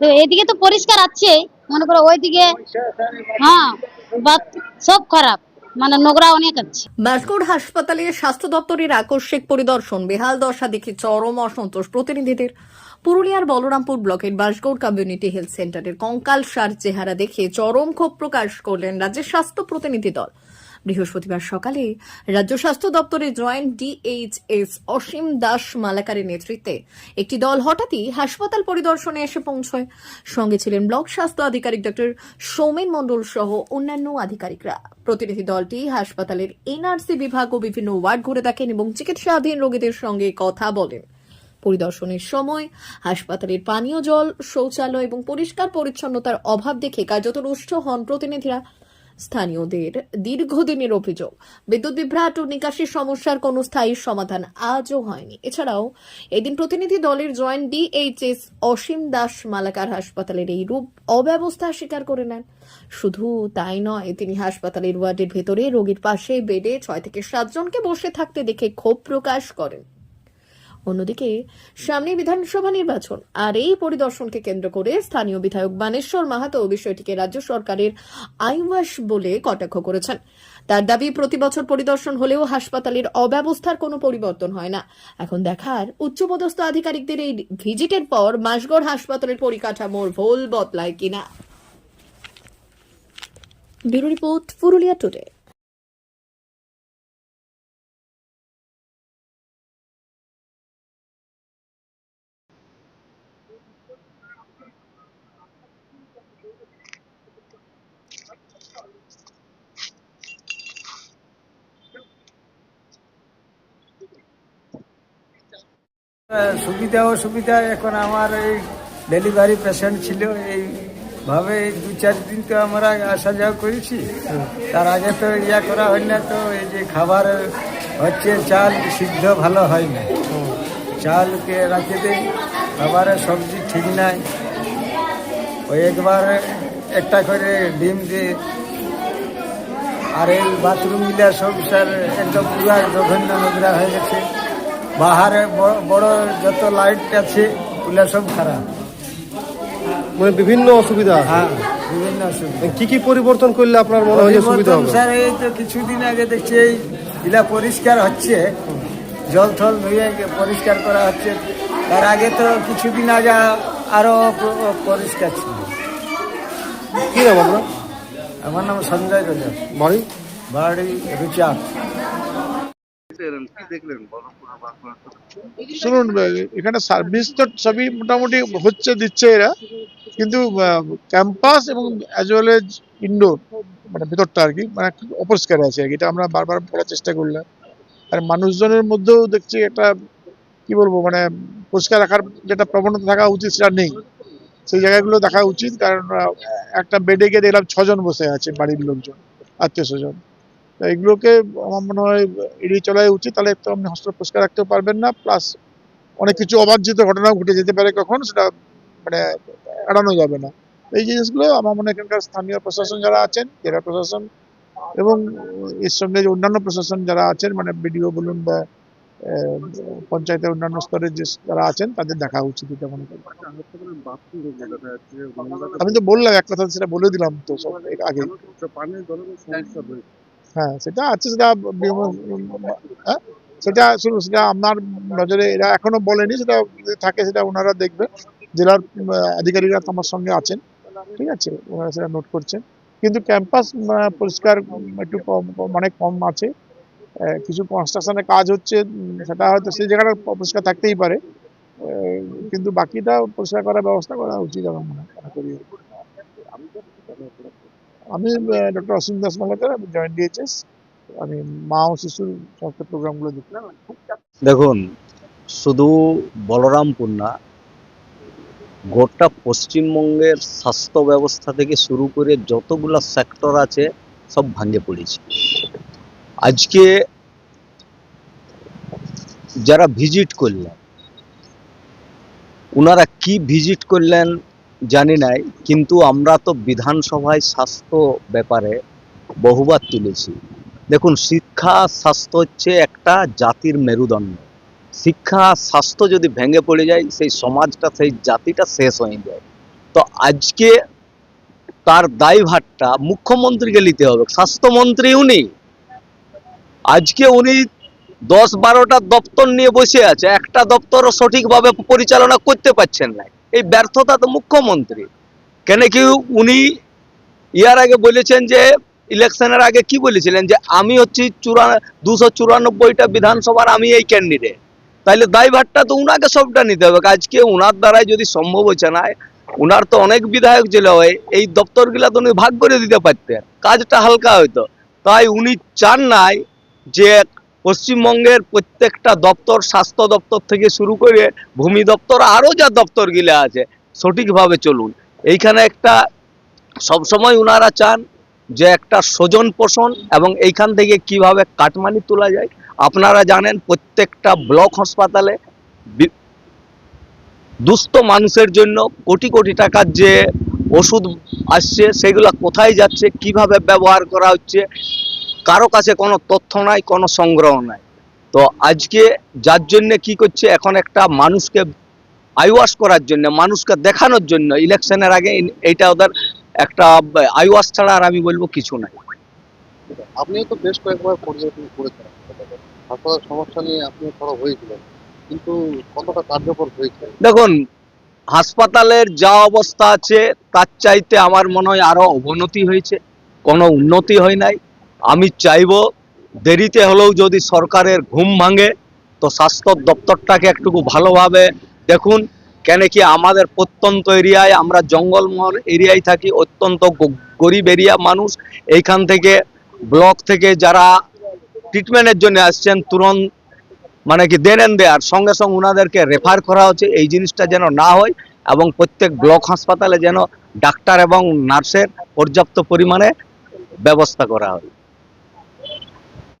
তো এদিকে তো পরিষ্কার আছে, মনে করো ওইদিকে হ্যাঁ সব খারাপ মানে নোংরা অনেক আছে। বাসগড় হাসপাতালে স্বাস্থ্য দপ্তরের আকস্মিক পরিদর্শন, বেহাল দশা দেখে চরম অসন্তোষ প্রতিনিধিদের। পুরুলিয়ার বলরামপুর ব্লকের বাসগড় কমিউনিটি হেলথ সেন্টারের কঙ্কাল সার চেহারা দেখে চরম ক্ষোভ প্রকাশ করলেন রাজ্যের স্বাস্থ্য প্রতিনিধি দল। বৃহস্পতিবার সকালে রাজ্য স্বাস্থ্য দপ্তরের জয়েন্ট ডিএইচএস অসীম দাস মালাকারের নেতৃত্বে একটি দল হঠাৎই হাসপাতাল পরিদর্শনে এসে পৌঁছয়। সঙ্গে ছিলেন ব্লক স্বাস্থ্য আধিকারিক ডক্টর সৌমেন মণ্ডল সহ অন্যান্য আধিকারিকরা। প্রতিনিধি দলটি হাসপাতালের এনআরসি বিভাগ ও বিভিন্ন ওয়ার্ড ঘুরে দেখেন এবং চিকিৎসাধীন রোগীদের সঙ্গে কথা বলেন। পরিদর্শনের সময় হাসপাতালের পানীয় জল, শৌচালয় এবং পরিষ্কার পরিচ্ছন্নতার অভাব দেখে কার্যত রুষ্ট হন প্রতিনিধিরা। স্থানীয়দের দীর্ঘদিনের অভিযোগ। বিদ্যুৎ বিভ্রাট ও নিকাশি সমস্যার কোনো স্থায়ী সমাধান আজও হয়নি। এছাড়াও, এদিন প্রতিনিধি দলের জয়েন্ট ডিএইচএস অসীম দাস মালাকার হাসপাতালের এই রূপ অব্যবস্থা স্বীকার করে নেন। শুধু তাই নয়, তিনি হাসপাতালের ওয়ার্ডের ভেতরে রোগীর পাশে বেডে ছয় থেকে সাতজনকে বসে থাকতে দেখে ক্ষোভ প্রকাশ করেন। অন্যদিকে, সামনে বিধানসভা নির্বাচন, আর এই পরিদর্শনকে কেন্দ্র করে স্থানীয় বিধায়ক বানেশ্বর মাহাতো বিষয়টিকে রাজ্য সরকারের আইওয়াস বলে কটাক্ষ করেছেন। তার দাবি, প্রতি বছর পরিদর্শন হলেও হাসপাতালের অব্যবস্থার কোনো পরিবর্তন হয় না। এখন দেখার উচ্চপদস্থ আধিকারিকদের এই ভিজিটের পর মাসগড় হাসপাতালের পরিকাঠামোর ভোল বদলায় কিনা। Bureau report Purulia today. সুবিধা অসুবিধা, এখন আমার এই ডেলিভারি পেশেন্ট ছিল এইভাবে এই দু চার দিন তো আমরা আসা যাওয়া করেছি। তার আগে তো ইয়া করা হয় না তো, এই যে খাবার হচ্ছে, চাল সিদ্ধ ভালো হয় না। চালকে রাখে দেয় খাবারের সবজি ঠিক নাই। ওই একবার একটা করে ডিম দিয়ে আর এই বাথরুমগুলা সব স্যার একদম পুরা জঘন্য নোংরা হয়ে গেছে। বাহারে বড় বড় যত লাইট আছে ওগুলা সব খারাপ। মানে বিভিন্ন অসুবিধা হ্যাঁ বিভিন্ন অসুবিধা। কি কি পরিবর্তন করলে আপনার মনে হয় সুবিধা হবে? স্যার এই তো কিছুদিন আগে দেখছি এই ইলা পরিষ্কার হচ্ছে। জল থল ধুয়ে পরিষ্কার করা হচ্ছে। তার আগে তো কিছুদিন আগে আরও পরিষ্কার ছিল। কি নাম আপনার? আমার নাম সঞ্জয় রাজা বাড়ি? বাড়ি রুচা শুনুন এখানে সার্ভিস তো সবই মোটামুটি হচ্ছে, দিচ্ছে এরা। কিন্তু ক্যাম্পাস এবং অ্যাজ ওয়েল এজ ইনডোর মানে ভেতরটা আর কি মানে অপরিষ্কার আছে আর কি। এটা আমরা বারবার বলার চেষ্টা করলাম। আর মানুষজনের মধ্যেও দেখছি একটা, কি বলব মানে পরিষ্কার রাখার যেটা প্রবণতা থাকা উচিত সেটা নেই। সেই জায়গাগুলো দেখা উচিত, কারণ একটা বেডে গিয়ে দেখলাম ছজন বসে আছে বাড়ির লোকজন, আত্মীয় স্বজন। এগুলোকে আমার মনে হয় এড়িয়ে চলাই উচিত। তাহলে তো আপনি হসপিটাল পরিষ্কার রাখতেও পারবেন না। প্লাস অনেক কিছু অবাঞ্ছিত ঘটনা ঘটে যেতে পারে কখন, সেটা মানে এড়ানো যাবে না। এই জিনিসগুলো আমার মনে এখানকার স্থানীয় প্রশাসন যারা আছেন, জেলা প্রশাসন এবং এর সঙ্গে যে অন্যান্য প্রশাসন যারা আছেন মানে বিডিও বলুন বা পঞ্চায়েতের অন্যান্য স্তরের যে যারা আছেন, তাদের দেখা উচিত এটা মনে করি। আমি তো বললাম, এক কথা সেটা বলে দিলাম তো সব আগে। হ্যাঁ সেটা আছে, সেটা হ্যাঁ সেটা শুনুন, সেটা আপনার নজরে, এরা এখনও বলেনি, সেটা থাকে, সেটা ওনারা দেখবেন। জেলার আধিকারিকরা আমার সঙ্গে আছেন, ঠিক আছে? ওনারা সেটা নোট করছেন। কিন্তু ক্যাম্পাস পরিষ্কার একটু কম অনেক কম আছে। কিছু কনস্ট্রাকশনের কাজ হচ্ছে সেটা হয়তো সেই জায়গাটা পরিষ্কার থাকতেই পারে। কিন্তু বাকিটা পরিষ্কার করার ব্যবস্থা করা উচিত আমার মনে হয় মনে করি। আমি ডক্টর অসীম দাস মালাকার, আমি জয়েন্ট ডিএইচএস আমি মা ও শিশুর সমস্ত প্রোগ্রামগুলো দেখলাম। দেখুন, শুধু বলরামপুর না গোটা পশ্চিমবঙ্গের স্বাস্থ্য ব্যবস্থা থেকে শুরু করে যতগুলো সেক্টর আছে, সব ভাঙে পড়েছে। আজকে যারা ভিজিট করলেন ওনারা কি ভিজিট করলেন জানি নাই, কিন্তু আমরা তো বিধানসভায় স্বাস্থ্য ব্যাপারে বহুবার তুলেছি। দেখুন, শিক্ষা স্বাস্থ্য হচ্ছে একটা জাতির মেরুদণ্ড। শিক্ষা স্বাস্থ্য যদি ভেঙে পড়ে যায়, সেই সমাজটা, সেই জাতিটা শেষ হয়ে যায়। তো আজকে তার দায়ভারটা মুখ্যমন্ত্রীকে নিতে হবে স্বাস্থ্যমন্ত্রী উনি আজকে উনি দশ বারোটা দপ্তর নিয়ে বসে আছে, একটা দপ্তরও সঠিকভাবে পরিচালনা করতে পারছেন না। এই ব্যর্থতা তো মুখ্যমন্ত্রী। কেন কি উনি ইয়ার আগে বলেছেন যে, ইলেকশনের আগে কি বলেছিলেন যে, আমি হচ্ছি চুরা দুশো চুরানব্বইটা বিধানসভার আমি এই ক্যান্ডিডেট তাইলে দায়ভারটা তো উনাকে সবটা নিতে হবে। আজকে উনার দ্বারাই যদি সম্ভব হচ্ছে না, উনার তো অনেক বিধায়ক ছিল হয়, এই দপ্তরগুলা তো উনি ভাগ করে দিতে পারতেন। কাজটা হালকা হইতো। তাই উনি চান নাই যে পশ্চিমবঙ্গের প্রত্যেকটা দপ্তর, স্বাস্থ্য দপ্তর থেকে শুরু করে ভূমি দপ্তর আরও যা দপ্তরগুলা আছে, সঠিকভাবে চলুন। এইখানে একটা, সবসময় উনারা চান যে একটা স্বজন পোষণ এবং এইখান থেকে কীভাবে কাটমানি তোলা যায়। আপনারা জানেন প্রত্যেকটা ব্লক হাসপাতালে দুস্থ মানুষের জন্য কোটি কোটি টাকার যে ওষুধ আসছে, সেগুলো কোথায় যাচ্ছে, কীভাবে ব্যবহার করা হচ্ছে কারও কাছে কোনো তথ্য নাই কোনো সংগ্রহ নাই। তো আজকে যার জন্য কি করছে এখন একটা মানুষকে আইওয়াশ করার জন্য মানুষকে দেখানোর জন্য ইলেকশনের আগে এইটা ওদের একটা আইওয়াশ ছাড়া আর আমি বলব কিছু নাই। আপনিও তো বেশ কয়েকবার পরিদর্শন করেছেন হাসপাতাল সমস্যা নিয়ে আপনি থোড়া হয়েছিলেন কিন্তু কতটা কার্যকর হয়েছে? দেখুন হাসপাতালের যা অবস্থা আছে তার চাইতে আমার মনে হয় আরও অবনতি হয়েছে কোনো উন্নতি হয় নাই। আমি চাইব দেরিতে হলেও যদি সরকারের ঘুম ভাঙে, তো স্বাস্থ্য দপ্তরটাকে একটুকু ভালোভাবে দেখুন, কেন কি আমাদের প্রত্যন্ত এরিয়ায়, আমরা জঙ্গলমহল এরিয়ায় থাকি, অত্যন্ত গরিব এরিয়া মানুষ, এইখান থেকে, ব্লক থেকে যারা ট্রিটমেন্টের জন্য আসছেন তুরন্ত মানে কি দেন দেয়ার, সঙ্গে সঙ্গে ওনাদেরকে রেফার করা হচ্ছে, এই জিনিসটা যেন না হয়, এবং প্রত্যেক ব্লক হাসপাতালে যেন ডাক্তার এবং নার্সের পর্যাপ্ত পরিমাণে ব্যবস্থা করা হয়।